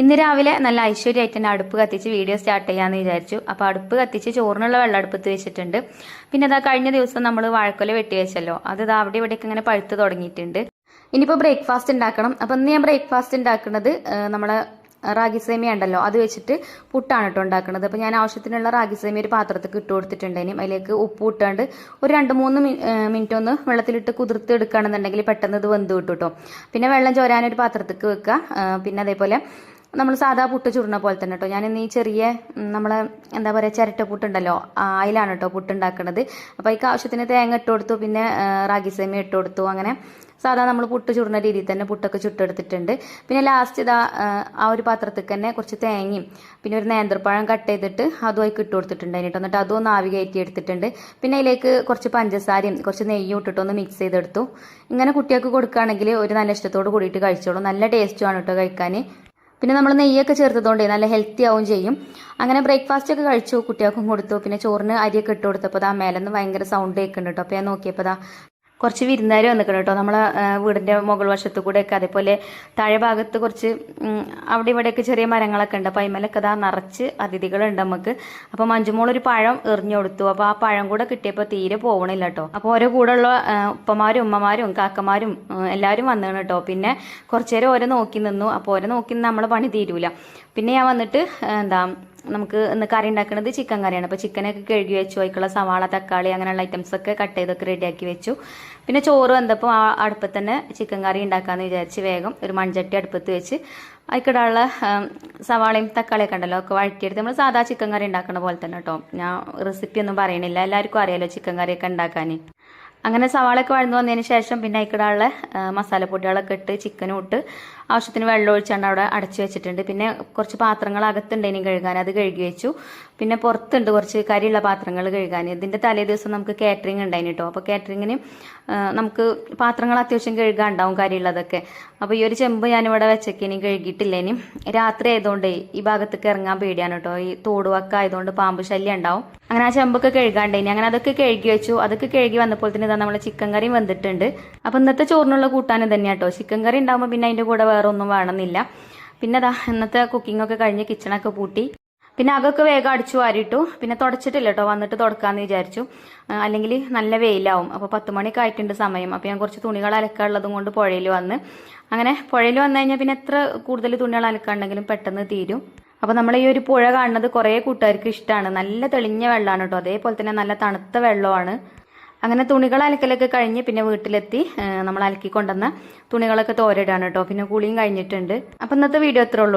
ഇന്ന് രാവിലെ നല്ല ഐശ്വര്യമായിട്ട് തന്നെ അടുപ്പ് കത്തിച്ച് വീഡിയോ സ്റ്റാർട്ട് ചെയ്യാമെന്ന് വിചാരിച്ചു. അപ്പോൾ അടുപ്പ് കത്തിച്ച് ചോറിനുള്ള വെള്ളം അടുപ്പത്ത് വെച്ചിട്ടുണ്ട്. പിന്നെ അതാ കഴിഞ്ഞ ദിവസം നമ്മൾ വാഴക്കൊല വെട്ടി വെച്ചല്ലോ. അത് അവിടെ ഇവിടെയൊക്കെ ഇങ്ങനെ പഴുത്ത് തുടങ്ങിയിട്ടുണ്ട്. ഇനിയിപ്പോൾ ബ്രേക്ക്ഫാസ്റ്റ് ഉണ്ടാക്കണം. അപ്പോൾ ഇന്ന് ഞാൻ ബ്രേക്ക്ഫാസ്റ്റ് ഉണ്ടാക്കുന്നത് നമ്മളെ റാഗി സേമിയ ഉണ്ടല്ലോ. അത് വെച്ചിട്ട് പുട്ടാണ് കേട്ടോ ഉണ്ടാക്കുന്നത് അപ്പോൾ ഞാൻ ആവശ്യത്തിനുള്ള റാഗി സേമിയ ഒരു പാത്രത്തിൽ ഇട്ട് കൊടുത്തിട്ടുണ്ടേനും അതിലേക്ക് ഉപ്പ് ഇട്ടാണ്ട് ഒരു രണ്ട് മൂന്ന് മിനിറ്റ് ഒന്ന് വെള്ളത്തിലിട്ട് കുതിർത്ത് എടുക്കുകയാണെന്നുണ്ടെങ്കിൽ പെട്ടെന്ന് ഇത് വെന്ത് കിട്ടും കേട്ടോ പിന്നെ വെള്ളം ചോരാനൊരു പാത്രത്തേക്ക് വെക്കുക. പിന്നെ അതേപോലെ നമ്മൾ സാധാ പുട്ട് ചുരുണ പോലെ തന്നെ കേട്ടോ ഞാൻ ഇന്ന് ഈ ചെറിയ നമ്മളെ എന്താ പറയുക ചിരട്ട പുട്ടുണ്ടല്ലോ അതിലാണ് കേട്ടോ പുട്ട് ഉണ്ടാക്കുന്നത് അപ്പോൾ അതിക്ക് ആവശ്യത്തിന് തേങ്ങ ഇട്ട് കൊടുത്തു പിന്നെ റാഗി സേമിയ ഇട്ട് കൊടുത്തു. അങ്ങനെ സാധാ നമ്മൾ പുട്ട് ചുടുന്ന രീതിയിൽ തന്നെ പുട്ടൊക്കെ ചുട്ടെടുത്തിട്ടുണ്ട്. പിന്നെ ലാസ്റ്റ് ഇതാ ആ, ഒരു പാത്രത്തിൽ തന്നെ കുറച്ച് തേങ്ങയും പിന്നെ ഒരു നേന്ത്രപ്പഴം കട്ട് ചെയ്തിട്ട് അതുമായി ഇട്ട് കൊടുത്തിട്ടുണ്ട് അതിനിട്ട് എന്നിട്ട് അതും ആവി കയറ്റി എടുത്തിട്ടുണ്ട്. പിന്നെ അതിലേക്ക് കുറച്ച് പഞ്ചസാരയും കുറച്ച് നെയ്യും ഇട്ടിട്ട് ഒന്ന് മിക്സ് ചെയ്തെടുത്തു. ഇങ്ങനെ കുട്ടികൾക്ക് കൊടുക്കുകയാണെങ്കിൽ ഒരു നല്ല ഇഷ്ടത്തോട് കൂടിയിട്ട് കഴിച്ചോളൂ. നല്ല ടേസ്റ്റുമാണ് കേട്ടോ കഴിക്കാൻ പിന്നെ നമ്മൾ നെയ്യൊക്കെ ചേർത്തതുകൊണ്ട് നല്ല ഹെൽത്തി ആവും ചെയ്യും. അങ്ങനെ ബ്രേക്ക്ഫാസ്റ്റ് ഒക്കെ കഴിച്ചു കുട്ടികൾക്കും കൊടുത്തു. പിന്നെ ചോറിന് അരിയൊക്കെ ഇട്ട് കൊടുത്തപ്പോൾ ആ മേലെന്ന് ഭയങ്കര സൗണ്ട് കേൾക്കുന്നുണ്ട് കേട്ടോ അപ്പോൾ ഞാൻ നോക്കിയപ്പോൾ കുറച്ച് വിരുന്നുകാർ വന്നിക്കണം കേട്ടോ. നമ്മളെ വീടിന്റെ മുകൾ വശത്തു കൂടെയൊക്കെ അതേപോലെ താഴെ ഭാഗത്ത് കുറച്ച് അവിടെ ഇവിടെയൊക്കെ ചെറിയ മരങ്ങളൊക്കെ ഉണ്ട്. അപ്പോൾ അതിമേലൊക്കെ ഇതാ നിറച്ച് അതിഥികളുണ്ട് നമുക്ക് അപ്പോൾ മഞ്ജുമോൾ ഒരു പഴം എറിഞ്ഞു കൊടുത്തു. അപ്പോൾ ആ പഴം കൂടെ കിട്ടിയപ്പോൾ തീരെ പോകണില്ല കേട്ടോ. അപ്പോൾ ഓരോ കൂടെയുള്ള ഉള്ള ഉപ്പമാരും ഉമ്മമാരും കാക്കമാരും എല്ലാവരും വന്നിരുന്നു കേട്ടോ. പിന്നെ കുറച്ചുനേരം ഓരോ നോക്കി നിന്നു. അപ്പോൾ ഓരോ നോക്കി നമ്മളെ പണി തീരൂല. പിന്നെ ഞാൻ വന്നിട്ട് എന്താ നമുക്ക് ഇന്ന് കറി ഉണ്ടാക്കുന്നത് ചിക്കൻ കറിയാണ്. അപ്പോൾ ചിക്കനൊക്കെ കഴുകി വെച്ചു അതിക്കുള്ള സവാള തക്കാളി അങ്ങനെയുള്ള ഐറ്റംസ് ഒക്കെ കട്ട് ചെയ്തൊക്കെ റെഡിയാക്കി വെച്ചു. പിന്നെ ചോറ് വന്നപ്പോൾ ആ അടുപ്പത്ത് തന്നെ ചിക്കൻ കറി ഉണ്ടാക്കാമെന്ന് വിചാരിച്ച് വേഗം ഒരു മൺചട്ടി അടുപ്പത്ത് വെച്ച് അതിക്കിടാനുള്ള സവാളയും തക്കാളിയൊക്കെ ഉണ്ടല്ലോ ഒക്കെ വഴറ്റിയെടുത്ത് നമ്മൾ സാധാ ചിക്കൻ കറി ഉണ്ടാക്കുന്ന പോലെ തന്നെ കേട്ടോ ഞാൻ റെസിപ്പി ഒന്നും പറയണില്ല. എല്ലാവർക്കും അറിയാലോ ചിക്കൻ കറിയൊക്കെ ഉണ്ടാക്കാൻ അങ്ങനെ സവാളയൊക്കെ വഴന്നു വന്നതിന് ശേഷം പിന്നെ അതിക്കിടാനുള്ള മസാലപ്പൊടികളൊക്കെ ഇട്ട് ചിക്കനും ഇട്ട് ആവശ്യത്തിന് വെള്ളം ഒഴിച്ചാണ്ട് അവിടെ അടച്ചു വെച്ചിട്ടുണ്ട്. പിന്നെ കുറച്ച് പാത്രങ്ങൾ അകത്തുണ്ടേനും കഴുകാൻ. അത് കഴുകി വെച്ചു. പിന്നെ പുറത്തുണ്ട് കുറച്ച് കരിയുള്ള പാത്രങ്ങൾ കഴുകാൻ. ഇതിന്റെ തലേ ദിവസം നമുക്ക് കാറ്ററിംഗ് ഉണ്ടായിന് കേട്ടോ അപ്പോൾ കാറ്ററിങ്ങിന് നമുക്ക് പാത്രങ്ങൾ അത്യാവശ്യം കഴുകാൻ ഉണ്ടാവും കരിയുള്ളതൊക്കെ. അപ്പോൾ ഈ ഒരു ചെമ്പ് ഞാനിവിടെ വെച്ചേക്കിനി കഴുകിയിട്ടില്ല ഇനി രാത്രി ആയതുകൊണ്ട് ഈ ഭാഗത്തേക്ക് ഇറങ്ങാൻ പേടിയാണ് കേട്ടോ ഈ തോടുവക്ക ആയതുകൊണ്ട് പാമ്പ് ശല്യം ഉണ്ടാവും. അങ്ങനെ ആ ചെമ്പൊക്കെ കഴുകാണ്ടേനി അങ്ങനെ അതൊക്കെ കഴുകി വെച്ചു. അതൊക്കെ കഴുകി വന്നപ്പോൾ തന്നെ ഇതാ നമ്മളെ ചിക്കൻ കറിയും വന്നിട്ടുണ്ട്. അപ്പോൾ ഇന്നത്തെ ചോറിനുള്ള കൂട്ടാൻ തന്നെയാണ് കേട്ടോ ചിക്കൻ കറി ഉണ്ടാകുമ്പോൾ പിന്നെ അതിന്റെ കൂടെ വേറെ ഒന്നും വേണമെന്നില്ല. പിന്നെ അതാ ഇന്നത്തെ കുക്കിംഗ് ഒക്കെ കഴിഞ്ഞ് കിച്ചണൊക്കെ പൂട്ടി. പിന്നെ അകൊക്കെ വേഗം അടിച്ചു വാരിട്ടു പിന്നെ തുടച്ചിട്ടില്ല കേട്ടോ വന്നിട്ട് തുടക്കാന്ന് വിചാരിച്ചു. അല്ലെങ്കിൽ നല്ല വെയിലാവും. അപ്പോൾ പത്ത് മണിയൊക്കെ ആയിട്ടുണ്ട് സമയം. അപ്പോൾ ഞാൻ കുറച്ച് തുണികൾ അലക്കാനുള്ളതും കൊണ്ട് പുഴയിൽ വന്ന്. അങ്ങനെ പുഴയിൽ വന്നു കഴിഞ്ഞാൽ പിന്നെ എത്ര കൂടുതൽ തുണികൾ അലക്കാണ്ടെങ്കിലും പെട്ടെന്ന് തീരും. അപ്പോൾ നമ്മൾ ഈ ഒരു പുഴ കാണുന്നത് കുറേ കൂട്ടുകാർക്ക് ഇഷ്ടമാണ് നല്ല തെളിഞ്ഞ വെള്ളമാണ് കേട്ടോ അതേപോലെ തന്നെ നല്ല തണുത്ത വെള്ളമാണ്. അങ്ങനെ തുണികൾ അലക്കലൊക്കെ കഴിഞ്ഞ് പിന്നെ വീട്ടിലെത്തി നമ്മൾ അലക്കി കൊണ്ടുവന്ന തുണികളൊക്കെ തോരയിടാണ് കേട്ടോ പിന്നെ കുളിയും കഴിഞ്ഞിട്ടുണ്ട്. അപ്പം ഇന്നത്തെ വീഡിയോ എത്ര ഉള്ളൂ.